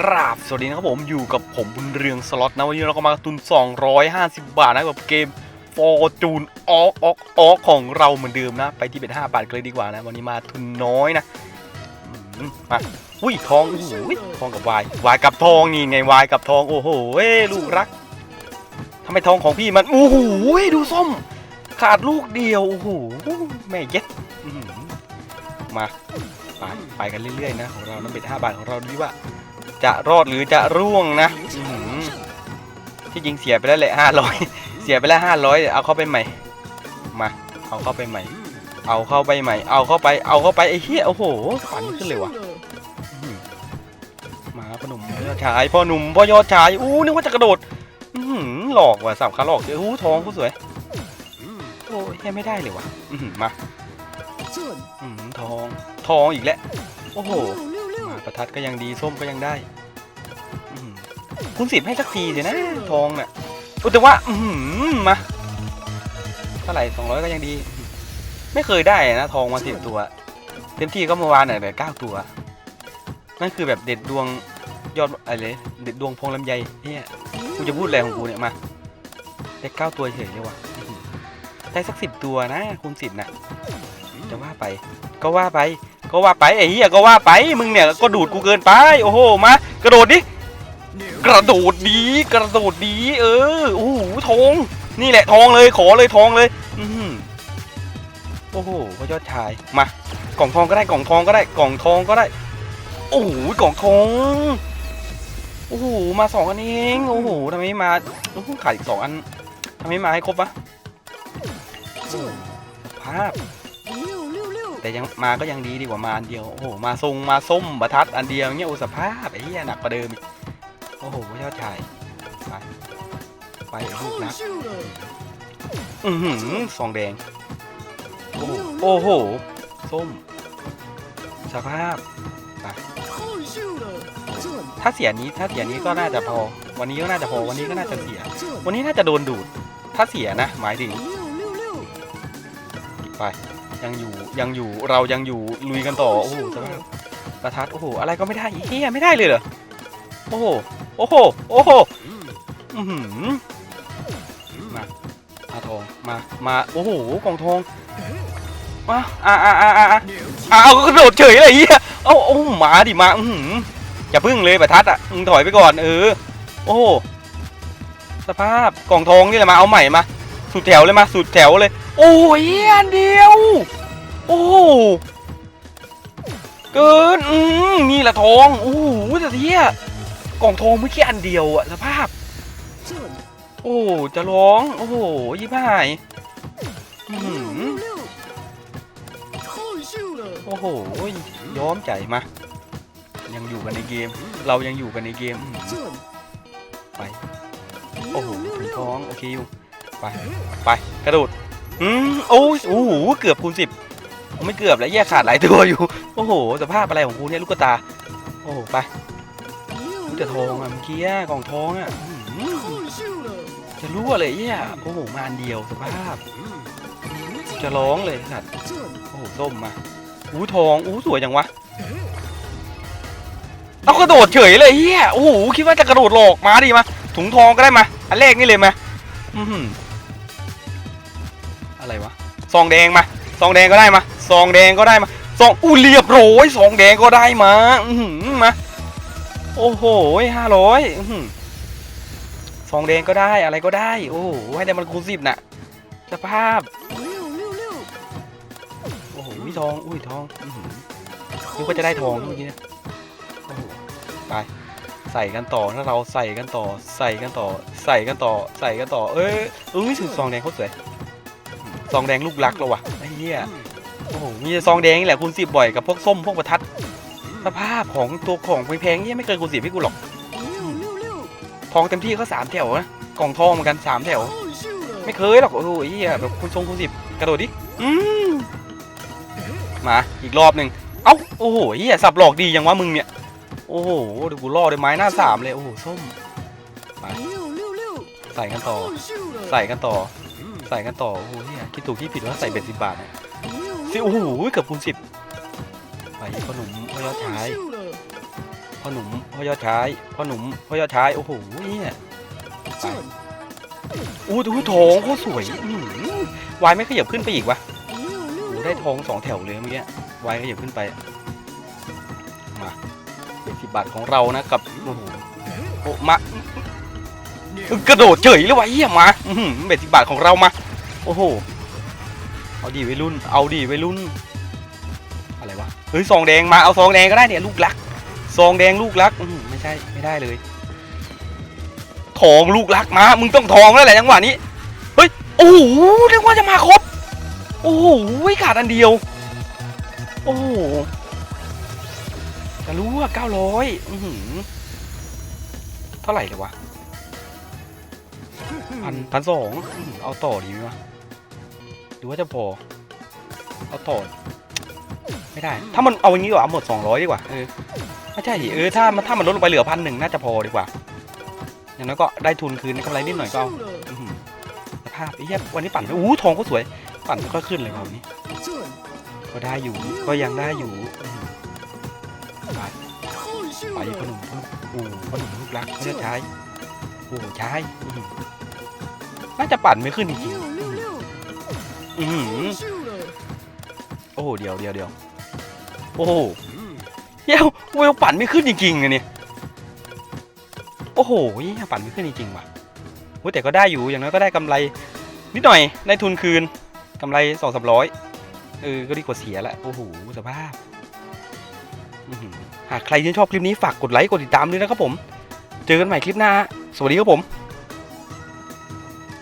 กราบ สวัสดีนะครับผมอยู่กับผมบุญเรืองสล็อตนะวันนี้เราก็มาตุน 250 บาทนะกับเกม Fortune ออกออกออกของเราเหมือนเดิมนะ ไปที่เป็น5บาทเลยดีกว่านะ วันนี้มาทุนน้อยนะมาอุ้ยทองโอ้โหทองกับวายวายกับทองนี่ไงวายกับทองโอ้โหเอ้ลูกรักทำไมทองของพี่มันโอ้โหดูส้ม ขาดลูกเดียวโอ้โหแม่เย็ดมาไปไปกันเรื่อยๆนะของเราน้ำเบ็ด5บาทของเราดูว่า จะรอดหรือจะร่วงนะที่จริงเสียไปแล้วแหละห้าร้อยเสียไปแล้วห้าร้อยเอาเข้าไปใหม่ มา เอาเข้าไปใหม่ เอาเข้าไปใหม่ เอาเข้าไป เอาเข้าไปไอ้เหี้ย โอ้โหขวัญขึ้นเลยวะมาพ่อหนุ่มพ่อยอดชาย พ่อหนุ่มพ่อยอดชาย อู้นึกว่าจะกระโดดหลอกว่ะสับขาหลอกเจออู้ทองผู้สวย โอ้ยไม่ได้เลยวะมาท้อหือทอง ทองอีกแล้ว โอ้โห ประทัดก็ยังดีส้มก็ยังได้คุณสิบให้สักทีสินะ ทองน่ะอุ๊ยแต่ว่า อื้อหือมาเท่าไหร่สองร้อยก็ยังดี ไม่เคยได้นะ ทองมาสิบตัว เต็มที่ก็เมื่อวานน่ะเหลือเก้าตัว นั่นคือแบบเด็ดดวงยอดอะไรเด็ดดวงพงลำไยเนี่ยกูจะพูดอะไรของกูเนี่ยมาได้เก้าตัวเฉยเลยว่ะได้สักสิบตัวนะคูณสิบนะจะว่าไป ก็ว่าไป ก็ว่าไปไอ้เหี้ยก็ว่าไปมึงเนี่ยก็ดูดกูเกินไปโอ้โหมากระโดดดิกระโดดดีกระโดดดีเออโอ้โหทองนี่แหละทองเลยขอเลยทองเลยอืโอ้โหพระยอดชายมากล่องทองก็ได้กล่องทองก็ได้กล่องทองก็ได้ โอ้โหกล่องทองโอ้โหมาสองอันเองโอ้โหทำไมมาโอ้โหขาดอีกสองอันทำไมมาให้ครบวะภาพ แต่ยังมาก็ยังดีดีกว่ามาอันเดียว โอ้โห มาทรงมาส้มบรรทัดอันเดียวเงี้ยอ้สภาพไอ้เหี้ยหนักกว่าเดิมอีกโอ้โหยอดชายไปไปไอ้ลูกนะอือหือซองแดง โอ้โห ส้ม สภาพไปถ้าเสียนี้ถ้าเสียนี้ก็น่าจะพอ วันนี้ก็น่าจะพอ วันนี้ก็น่าจะเสีย วันนี้น่าจะโดนดูด ถ้าเสียนะ หมายถึง ไป ยังอยู่ยังอยู่เรายังอยู่ลุยกันต่อโอ้โหสภาพประทัดโอ้โหอะไรก็ไม่ได้เฮียไม่ได้เลยเหรอโอ้โหโอ้โหโอ้โหอือหือมามาทองมามาโอ้โหกล่องทองมาอ่าอ่าอ่าอ่าอ่าเอากระโดดเฉยเลยเฮียเอาโอ้โหหมาดิมาอือหืออย่าพึ่งเลยประทัดอะมึงถอยไปก่อนเออโอ้โหสภาพกล่องทองนี่แหละมาเอาใหม่มาสุดแถวเลยมาสุดแถวเลย โอ้ยอันเดียว โอ้เกิน อืมนี่แหละทอง โอ้โหแต่เที่ยกล่องทองเมื่อกี้อันเดียวอะสภาพ โอ้จะร้อง โอ้โหยี่ห้ายอื้อหือโอ้โหย้อมใจมา ยังอยู่กันในเกม เรายังอยู่กันในเกม ไป โอ้โหถึงท้อง โอเคอยู่ ไป ไป กระโดด อืมโอ้ยโอ้โหเกือบคูณสิบไม่เกือบแล้วแยกขาดหลายตัวอยู่ โอ้โหสภาพอะไรของกูเนี่ยลูกกระตา โอ้โหไปจะทองอะเมื่อกี้กล่องทองอะจะรู้อะไรเนี่ยโอ้โหมาอันเดียวสภาพ จะร้องเลยสัตว์โอ้โหส้มมาอู้ทองอู้สวยจังวะเอากระโดดเฉยเลยเฮียโอ้โหคิดว่าจะกระโดดหลอกมาดิมาถุงทองก็ได้มาอันแรกนี่เลยมา อือหืออะไรวะซองแดงมาซองแดงก็ได้มาซองแดงก็ได้มาซองอู้เรียบร้อยซองแดงก็ได้มาอือหือมาโอ้โหห้าร้อยซองแดงก็ได้อะไรก็ได้ โอ้โหให้ได้มันคูณสิบน่ะสภาพโอ้โหมีทองอุ้ยทองอือหือนึกว่าจะได้ทองเมื่อกี้นี่ยโอ้โหไปใส่กันต่อถ้าเราใส่กันต่อ ใส่กันต่อ ใส่กันต่อ ใส่กันต่อ เอ้ยเอ้ยถึงซองแดงเขาสวย ซองแดงลูกรักเราวะไอ้เหี้ยโอ้โหมีแต่ซองแดงนี่แหละคูณสิบบ่อยกับพวกส้มพวกประทัดสภาพของตัวของแพงๆเนี่ยไม่เคยคูณสิบให้กูหรอกทองเต็มที่ก็สามแถวนะกล่องทองเหมือนกันสามแถว ไม่เคยหรอกโอ้โหไอ้เหี้ยแบบคูณทรงคูณสิบกระโดดดิอืมมาอีกรอบหนึ่งเอ้าโอ้โหเหี้ยสับหลอกดียังวะมึงเนี่ยโอ้โหเดี๋ยวกูล่อด้วยไม้หน้าสามเลยโอ้โหส้มใส่กันต่อ ใส่กันต่อ ใส่กันต่อ โอ้โหเหี้ยคิดถูกคิดผิดว่าใส่เบ็ดสิบบาทเนี่ยสิโอ้โหเกือบคูณสิบไปขนมพยอดชายพ่อหนุ่มพ่อยอดชายพ่อหนุ่มพ่อยอดชายโอ้โหเนี่ยไปอู้ดูทองโคตรสวยอื้อหือวายไม่ขยับขึ้นไปอีกวะโอ้โหได้ทองสองแถวเลยเมื่อกี้วายขยับขึ้นไปมาเป็นสิบบาทของเรานะกับโอ้โหโอ้มาเอ้ย กระโดดเฉยเลยวะเฮียมาอื้อหือเป็นสิบบาทของเรามา โอ้โห เอาดีวัยรุ่น เอาดีวัยรุ่น อะไรวะ เฮ้ยซองแดงมา เอาซองแดงก็ได้เนี่ยลูกรัก ซองแดงลูกรักอื้อหือไม่ใช่ ไม่ได้เลย ทองลูกรักมา มึงต้องทองแล้วแหละจังหวะนี้ เฮ้ย โอ้โหเรียกว่าจะมาครบ โอ้โหขาดอันเดียว โอ้โหจะรู้ว่าเก้าร้อยเท่าไหร่เลยวะ พันพันสองเอาต่อดีไหมวะหรือว่าจะพอ เอาต่อ ไม่ได้ ถ้ามันเอาอย่างนี้ดีกว่าเอาหมดสองร้อยดีกว่า เออ ไม่ใช่ดิเออ ถ้ามันถ้ามันลดลงไปเหลือพันหนึ่งน่าจะพอดีกว่า อย่างน้อยก็ได้ทุนคืนกำไรนิดหน่อยก็เอาอื้อหือสภาพไอ้เหี้ยวันนี้ปั่นไปอู้ทองก็สวย ปั่นไม่ค่อยขึ้นเลยวันนี้ ก็ได้อยู่ ก็ยังได้อยู่อื้อหือไปไปขนมโอ้ขนมลูกรักเขาจะใช้โอ้ใช้อื้อหือ น่าจะปั่นไม่ขึ้นจริงๆอือหือโอ้โหเดี๋ยวเดี๋ยวเดี๋ยวโอ้โหเหี้ยวเวลปั่นไม่ขึ้นจริงๆอะเนี่ยโอ้โหเหี้ยปั่นไม่ขึ้นจริงๆว่ะโอ้ยแต่ก็ได้อยู่อย่างน้อยก็ได้กำไร นิดหน่อยได้ทุนคืนกำไรสองสามร้อยเออก็ดีกว่าเสียแหละโอ้โหสภาพอื้อหือหากใครที่นชอบคลิปนี้ฝากกดไลค์กดติดตามด้วยนะครับผม เจอกันใหม่คลิปหน้า สวัสดีครับผม